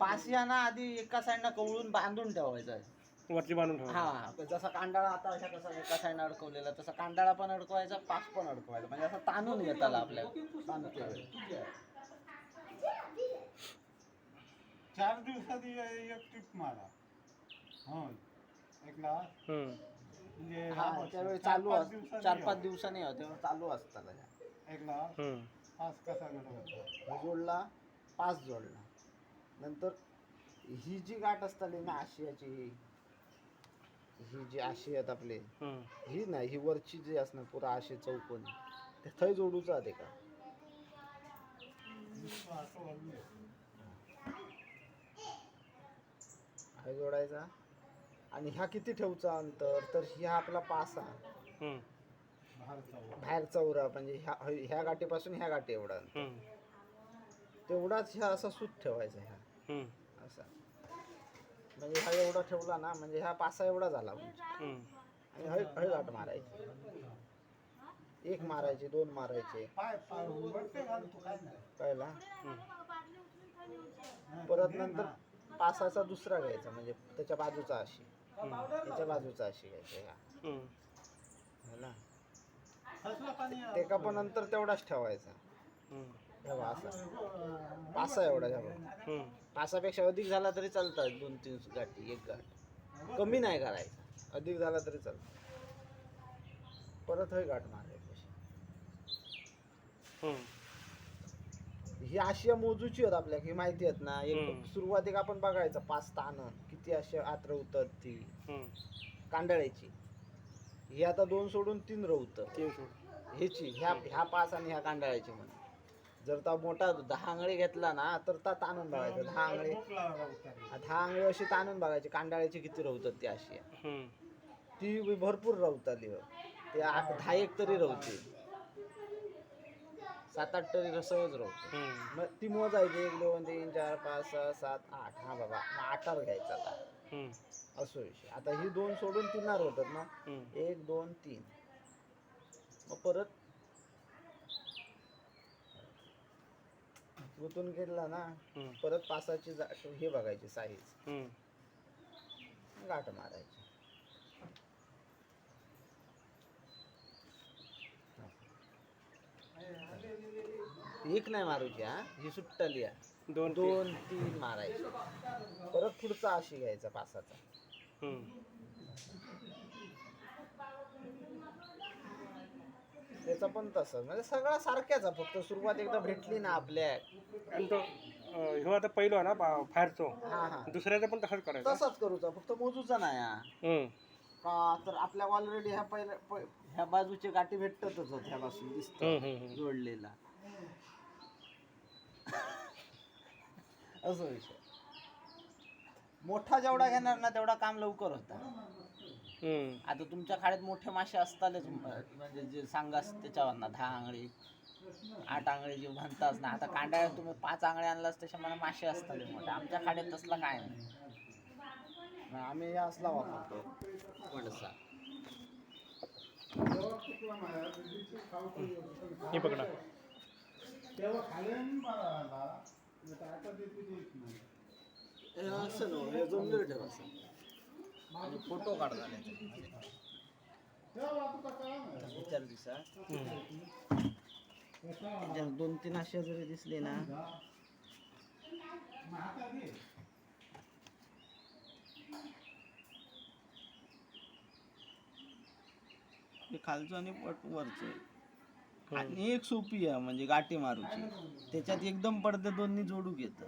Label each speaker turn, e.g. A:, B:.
A: Pass या ना आधी एका साईडनं कवळून बांधून ठेवायचा
B: वरती बांधून ठेवा
A: हा जसा कांडाळा आता अशा कसा एका साईडनं अडकवलेला तसा कांडाळा पण अडकवायचा पास पण अडकवायचा. म्हणजे असं ताणून येत आला आपल्याला बांधतोय.
C: चार दिवसात एक ट्रिप मारा. हो. एक लाख. म्हणजे
A: हा त्यावेळी चालू
C: पाच
A: असत
C: दिवसांनी
A: चार पाच
C: या.
A: दिवसांनी होते चालू असतं त्याच्या.
C: एक लाख. पाच कसा
A: हा जोडला पाच जोडला. नंतर ही जी गाठ असताली ना आशियाची ही जी आशियात आपले. ही नाही ही वरची जी असणार पुरा आशे चौकोनी ते थंय जोडूचा आहे का. हा जोडायचा आणि ह्या किती ठेवचा अंतर तर ह्या आपला पासा. बाहेर चौरा म्हणजे ह्या ह्या गाठीपासून ह्या गाठी एवढा. तेवढाच ह्या असा सूत ठेवायचा ह्या. असा म्हणजे हा एवढा ठेवला ना म्हणजे ह्या पासा एवढा झाला. आणि हय गाठ मारायची एक मारायचे दोन मारायचे कळला.
C: हा,
A: परत नंतर. पासाचा दुसरा घ्यायचा म्हणजे त्याच्या बाजूचा अशी. त्याच्या बाजूचा अशी घ्यायचा? ते का पण नंतर तेवढाच ठेवायचा असा पासा एवढा
B: हम्म.
A: पासापेक्षा अधिक झाला तरी चालतात दोन तीन गाठी एक गाठ. कमी नाही करायचा. अधिक झाला तरी चालतं. परत हय गाठ मारायची. ही आशिया मोजूची होत आपल्याला ही माहिती आहेत ना. एक
B: हम्म.
A: सुरुवातीक आपण बघायचं पाच तानं किती अशी आत्र उतरती. कांडाळ्याची ही आता दोन सोडून तीन रवत
B: तीन
A: ह्याची ह्या ह्या पाच आणि ह्या कांडाळ्याची म्हण जर ता मोठा दहा आंगळे घेतला ना तर ता ताणून बघायचा दहा आंगळे. दहा आंगळे अशी ताणून बघायची कांडाळ्याची किती रवतात ती अशी
B: हम्म.
A: ती भरपूर रवताली. ते आठ दहा एक तरी रवते सात आठ तरी सहज रवते. मग ती मोजायची एक दोन तीन चार पाच सहा सात आठ हा बाबा मग आठावर घ्यायचा आता. असो विषय आता ही दोन सोडून तीनार होतात ना. एक दोन तीन मग परत गुंतून गेला ना
B: हम्म.
A: परत पासाची जा- हे बघायची साईज
B: हम्म.
A: गाठ मारायची एक नाही मारूची हा ही सुट्टली हा
B: दोन तीन.
A: दोन तीन मारायची परत पुढचा अशी घ्यायचा पासाचा
B: हम्म.
A: त्याचा पण तसं. म्हणजे सगळा सारख्याच आहे, फक्त सुरुवात एकदा भेटली ना आपल्या.
B: आणि तो अं, ह्यो आता पहिलो आहे ना बा- बाहेरचो
A: हा हा.
B: दुसऱ्याचा पण तसाच करायचा.
A: तसाच करूचा फक्त मोजूचा नाही हा.
B: हम्म.
A: का तर आपल्या ऑलरेडी ह्या पहिल्या प- ह्या बाजूचे गाठी भेटतातच आहेत ह्यापासून दिसत.
B: हम्म, हम्म, हम्म.
A: जोडलेला. असं विषय. मोठा जेवढा घेणार ना तेवढा काम लवकर होता. आता तुमच्या खाड्यात मोठे मासे असतातच म्हणजे जे सांगास त्याच्यावर ना दहा आंगळे आठ आंगळे जे म्हणताच ना आता कांड्याला तुम्ही पाच आंगळे आणलास तसे मला मासे असतात मोठे. आमच्या खाड्यात तसला काय नाही. आम्ही असला वापरतो.
B: हे
C: नाही.
A: हे असं ठेव असं. आणि फोटो काढता. चार दिवसात? दोन तीन अशा जरी दिसले ना. खालचं आणि पट वरचं. आणि एक सोपी आहे म्हणजे गाठी मारूची. त्याच्यात एकदम पडदे दोन्ही जोडू घेतं